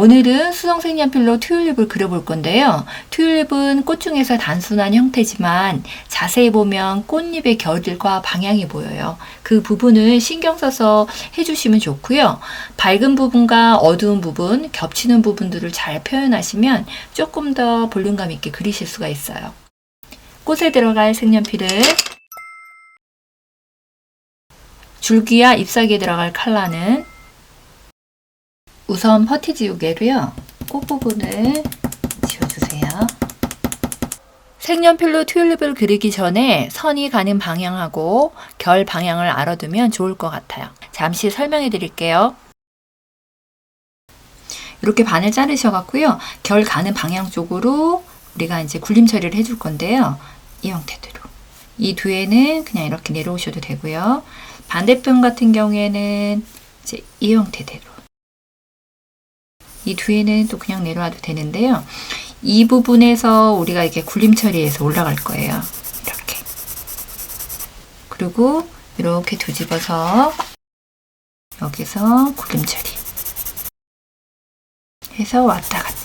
오늘은 수성 색 연필로 튤립을 그려볼 건데요. 튤립은 꽃 중에서 단순한 형태지만 자세히 보면 꽃잎의 결과 방향이 보여요. 그 부분을 신경 써서 해주시면 좋고요. 밝은 부분과 어두운 부분, 겹치는 부분들을 잘 표현하시면 조금 더 볼륨감 있게 그리실 수가 있어요. 꽃에 들어갈 색연필을 줄기와 잎사귀에 들어갈 컬러는 우선 퍼티 지우개로요. 꽃 부분을 지워주세요. 색연필로 튤립을 그리기 전에 선이 가는 방향하고 결 방향을 알아두면 좋을 것 같아요. 잠시 설명해 드릴게요. 이렇게 반을 자르셔갖고요. 결 가는 방향 쪽으로 우리가 이제 굴림 처리를 해줄 건데요. 이 형태대로. 이 뒤에는 그냥 이렇게 내려오셔도 되고요. 반대편 같은 경우에는 이제 이 형태대로. 이 뒤에는 또 그냥 내려와도 되는데요. 이 부분에서 우리가 이렇게 굴림 처리해서 올라갈 거예요. 이렇게. 그리고 이렇게 뒤집어서 여기서 굴림 처리. 해서 왔다 갔다.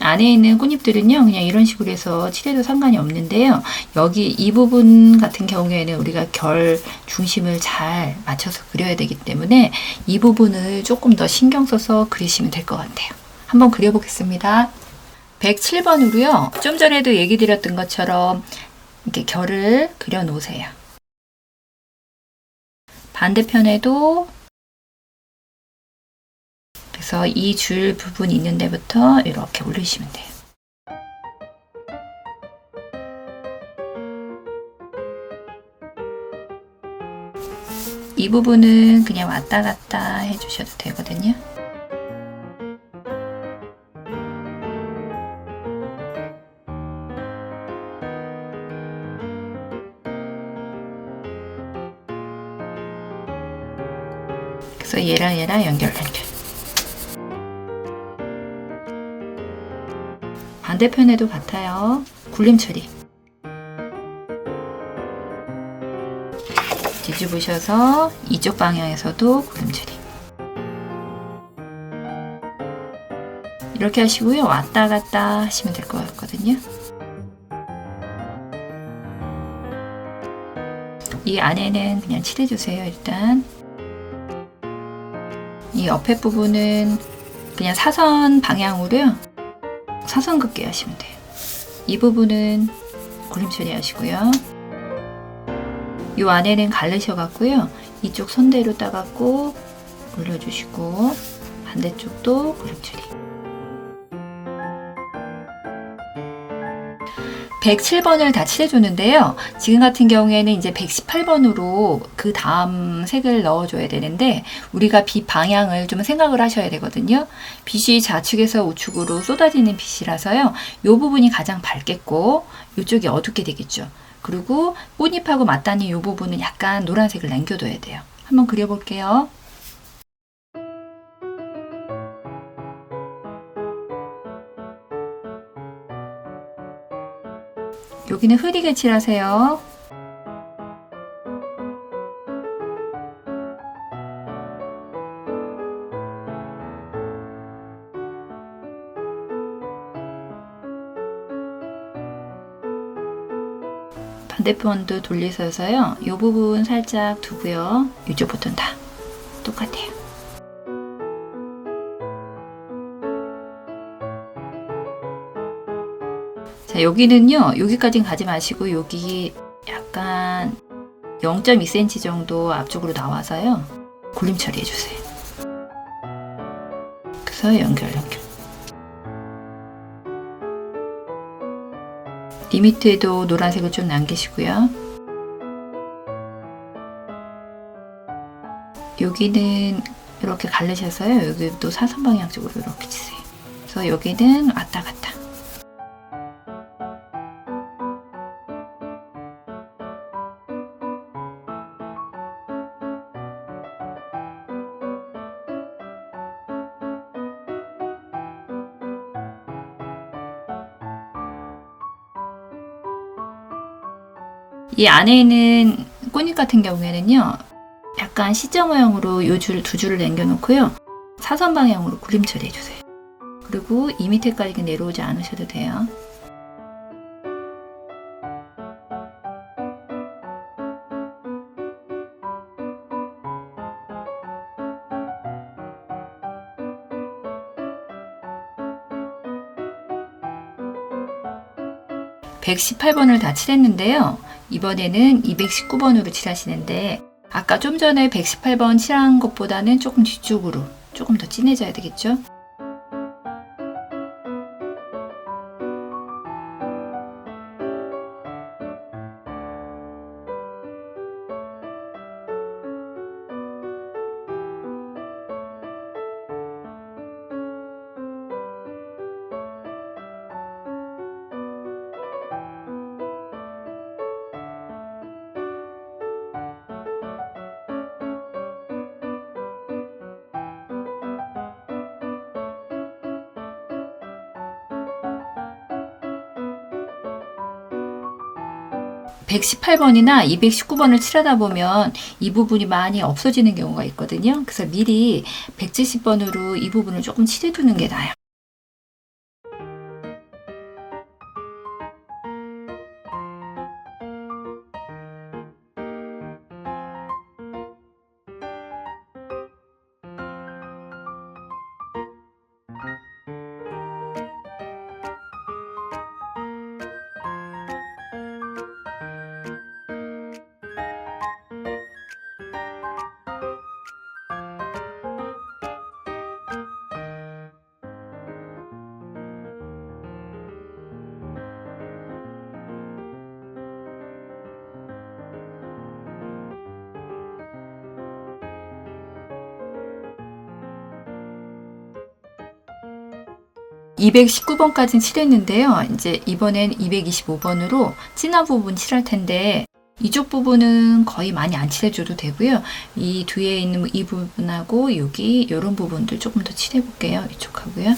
안에 있는 꽃잎들은요, 그냥 이런 식으로 해서 칠해도 상관이 없는데요. 여기 이 부분 같은 경우에는 우리가 결 중심을 잘 맞춰서 그려야 되기 때문에 이 부분을 조금 더 신경 써서 그리시면 될 것 같아요. 한번 그려보겠습니다. 107번으로요, 좀 전에도 얘기 드렸던 것처럼 이렇게 결을 그려 놓으세요. 반대편에도 그래서 이 줄 부분 있는 데부터 이렇게 올리시면 돼요. 이 부분은 그냥 왔다 갔다 해주셔도 되거든요. 그래서 얘랑 얘랑 연결 연결. 반대편에도 같아요. 굴림 처리. 뒤집으셔서 이쪽 방향에서도 굴림 처리. 이렇게 하시고요. 왔다 갔다 하시면 될 것 같거든요. 이 안에는 그냥 칠해주세요. 일단 이 옆에 부분은 그냥 사선 방향으로요. 사선 긋게 하시면 돼요. 이 부분은 굴림 처리하시고요. 이 안에는 갈르셔 갖고요. 이쪽 선대로 따갖고 올려주시고 반대쪽도 굴림 처리. 107번을 다 칠해주는데요. 지금 같은 경우에는 이제 118번으로 그 다음 색을 넣어줘야 되는데 우리가 빛 방향을 좀 생각을 하셔야 되거든요. 빛이 좌측에서 우측으로 쏟아지는 빛이라서요. 이 부분이 가장 밝겠고 이쪽이 어둡게 되겠죠. 그리고 꽃잎하고 맞닿는 이 부분은 약간 노란색을 남겨둬야 돼요. 한번 그려볼게요. 여기는 흐리게 칠하세요. 반대편도 돌리셔서요. 이 부분 살짝 두고요. 이쪽 부터는 다 똑같아요. 자, 여기는요, 여기까지는 가지 마시고, 여기 약간 0.2cm 정도 앞쪽으로 나와서요, 굴림 처리해 주세요. 그래서 연결, 연결. 리미트에도 노란색을 좀 남기시고요. 여기는 이렇게 갈르셔서요, 여기도 사선 방향 쪽으로 이렇게 치세요. 그래서 여기는 왔다 갔다. 이 안에 있는 꽃잎 같은 경우에는요, 약간 모양으로 요 줄 두 줄을 남겨놓고요. 사선 방향으로 그림 처리해주세요. 그리고 이 밑에까지 내려오지 않으셔도 돼요. (118번을) 다 칠했는데요 이번에는 (219번으로) 칠하시는데 아까 좀 전에 118번 칠한 것보다는 조금 뒤쪽으로 조금 더 진해져야 되겠죠? (118번이나) (219번을) 칠하다 보면 이 부분이 많이 없어지는 경우가 있거든요. 그래서 미리 (170번으로) 이 부분을 조금 칠해 두는 게 나아요 (219번까지는) 칠했는데요. 이제 이번엔 (225번으로) 진한 부분 칠할 텐데 이쪽 부분은 거의 많이 안 칠해줘도 되고요. 이 뒤에 있는 이 부분하고 여기 이런 부분들 조금 더 칠해 볼게요. 이쪽하고요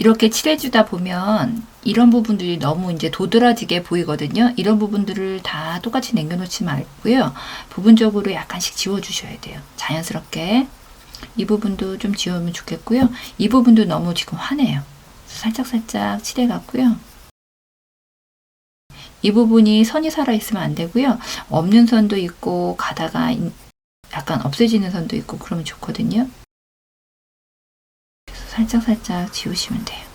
이렇게 칠해주다 보면 이런 부분들이 너무 이제 도드라지게 보이거든요. 이런 부분들을 다 똑같이 남겨놓지 말고요. 부분적으로 약간씩 지워주셔야 돼요. 자연스럽게. 이 부분도 좀 지우면 좋겠고요. 이 부분도 너무 지금 환해요. 살짝살짝 칠해갖고요. 이 부분이 선이 살아있으면 안 되고요. 없는 선도 있고 가다가 약간 없어지는 선도 있고 그러면 좋거든요. 살짝살짝 지우시면 돼요.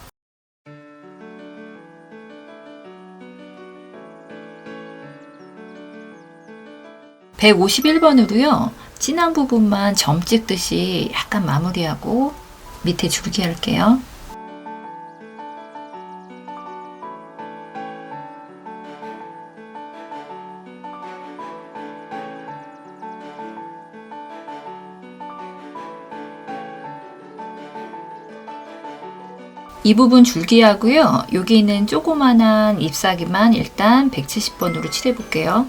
(151번으로요) 진한 부분만 점 찍듯이 약간 마무리하고 밑에 줄기 할게요. 이 부분 줄기하고요. 여기 있는 조그만한 잎사귀만 일단 170번으로 칠해 볼게요.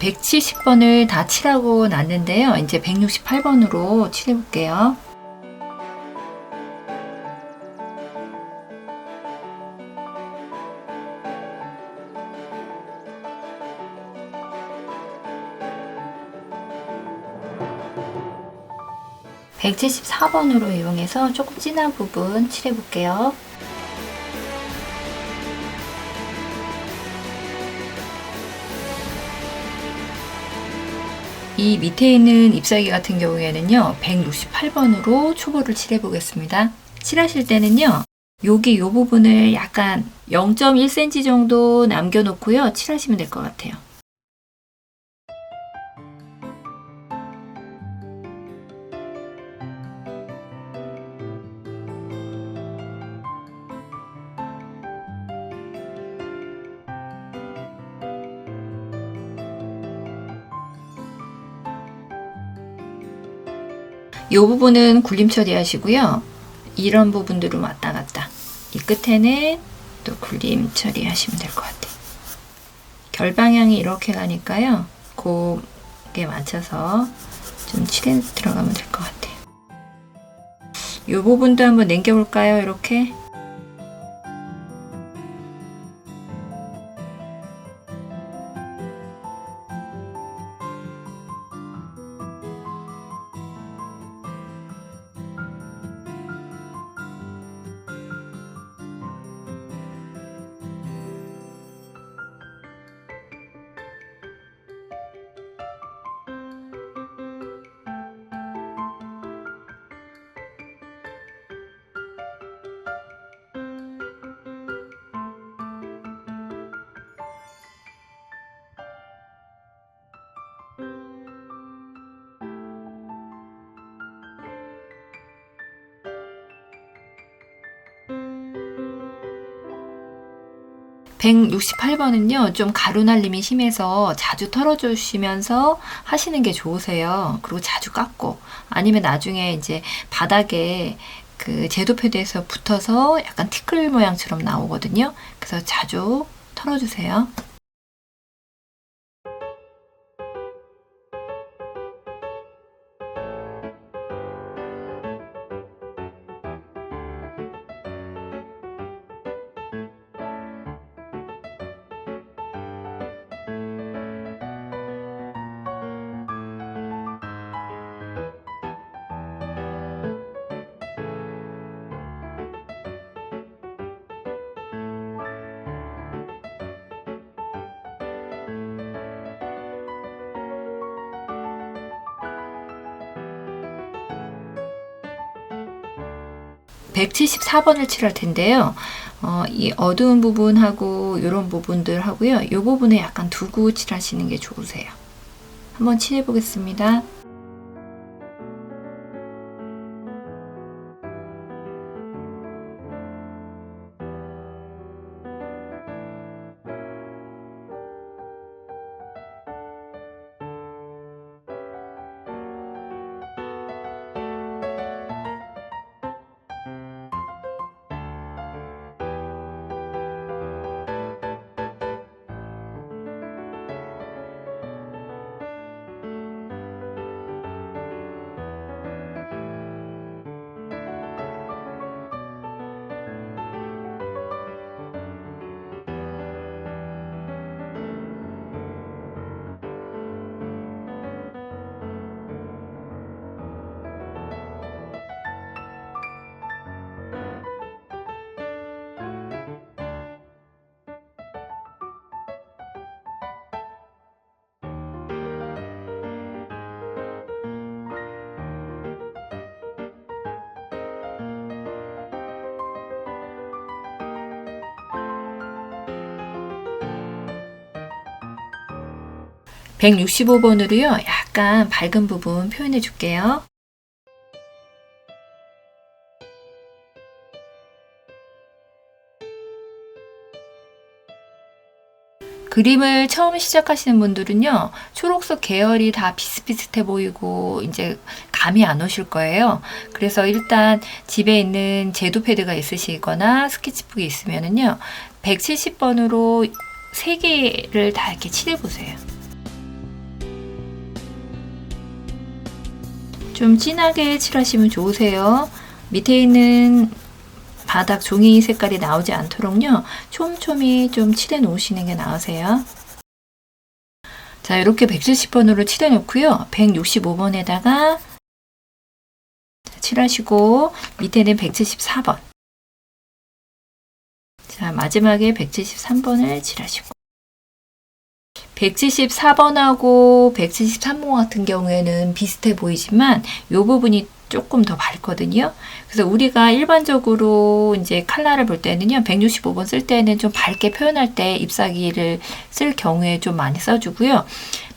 170번을 다 칠하고 났는데요. 이제 168번으로 칠해 볼게요. (174번으로) 이용해서 조금 진한 부분 칠해볼게요. 이 밑에 있는 잎사귀 같은 경우에는요, 168번으로 초보를 칠해 보겠습니다. 칠하실 때는요, 여기 요 부분을 약간 0.1cm 정도 남겨 놓고요, 칠하시면 될 것 같아요. 이 부분은 굴림 처리하시고요. 이런 부분들은 왔다 갔다. 이 끝에는 또 굴림 처리하시면 될 것 같아요. 결 방향이 이렇게 가니까요. 그게 맞춰서 좀 칠해 들어가면 될 것 같아요. 이 부분도 한번 남겨볼까요? 이렇게. (168번은요) 좀 가루 날림이 심해서 자주 털어주시면서 하시는 게 좋으세요. 그리고 자주 깎고 아니면 나중에 이제 바닥에 그 제도 패드에서 붙어서 약간 티끌 모양처럼 나오거든요. 그래서 자주 털어주세요. (174번을) 칠할 텐데요. 어, 이 어두운 부분하고 이런 부분들 하고요. 이 부분에 약간 두고 칠하시는 게 좋으세요. 한번 칠해 보겠습니다. (165번으로요) 약간 밝은 부분 표현해 줄게요. 그림을 처음 시작하시는 분들은요, 초록색 계열이 다 비슷비슷해 보이고, 이제 감이 안 오실 거예요. 그래서 일단 집에 있는 제도 패드가 있으시거나 스케치북이 있으면은요, 170번으로 세 개를 다 이렇게 칠해 보세요. 좀 진하게 칠하시면 좋으세요. 밑에 있는 바닥 종이 색깔이 나오지 않도록요. 촘촘히 좀 칠해 놓으시는 게 나으세요. 자, 이렇게 170번으로 칠해 놓고요. 165번에다가 칠하시고 밑에는 174번. 자, 마지막에 173번을 칠하시고 174번하고 173번 같은 경우에는 비슷해 보이지만 이 부분이 조금 더 밝거든요. 그래서 우리가 일반적으로 이제 칼라를 볼 때는요, 165번 쓸 때는 좀 밝게 표현할 때 ip사기를 쓸 경우에 좀 많이 써주고요.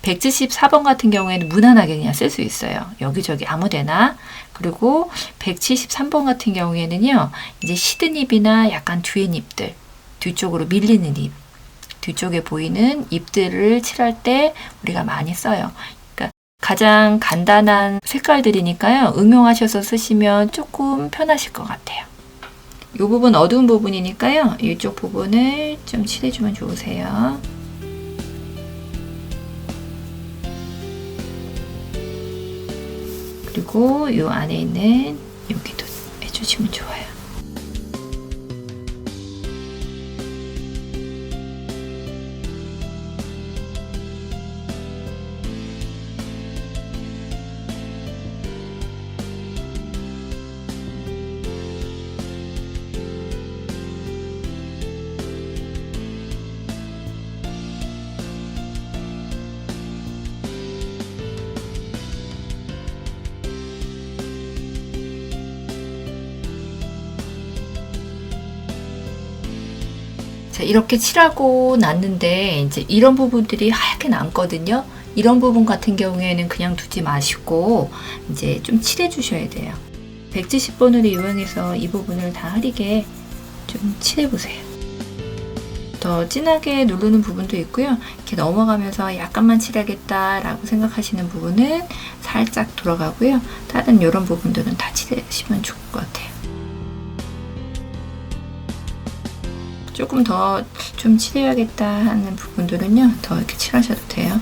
174번 같은 경우에는 무난하게 그냥 쓸 수 있어요. 여기저기 아무데나. 그리고 173번 같은 경우에는요, 이제 시든 잎이나 약간 뒤엔 잎들, 뒤쪽으로 밀리는 잎, 뒤쪽에 보이는 잎들을 칠할 때 우리가 많이 써요. 그러니까 가장 간단한 색깔들이니까요. 응용하셔서 쓰시면 조금 편하실 것 같아요. 이 부분 어두운 부분이니까요. 이쪽 부분을 좀 칠해주면 좋으세요. 그리고 이 안에 있는 여기도 해주시면 좋아요. 자, 이렇게 칠하고 났는데 이제 이런 부분들이 하얗게 남거든요. 이런 부분 같은 경우에는 그냥 두지 마시고 이제 좀 칠해 주셔야 돼요. 170번을 이용해서 이 부분을 다 흐리게 좀 칠해 보세요. 더 진하게 누르는 부분도 있고요. 이렇게 넘어가면서 약간만 칠하겠다라고 생각하시는 부분은 살짝 들어가고요. 다른 이런 부분들은 다 칠하시면 좋을 것 같아요. 조금 더 좀 칠해야겠다 하는 부분들은요, 더 이렇게 칠하셔도 돼요.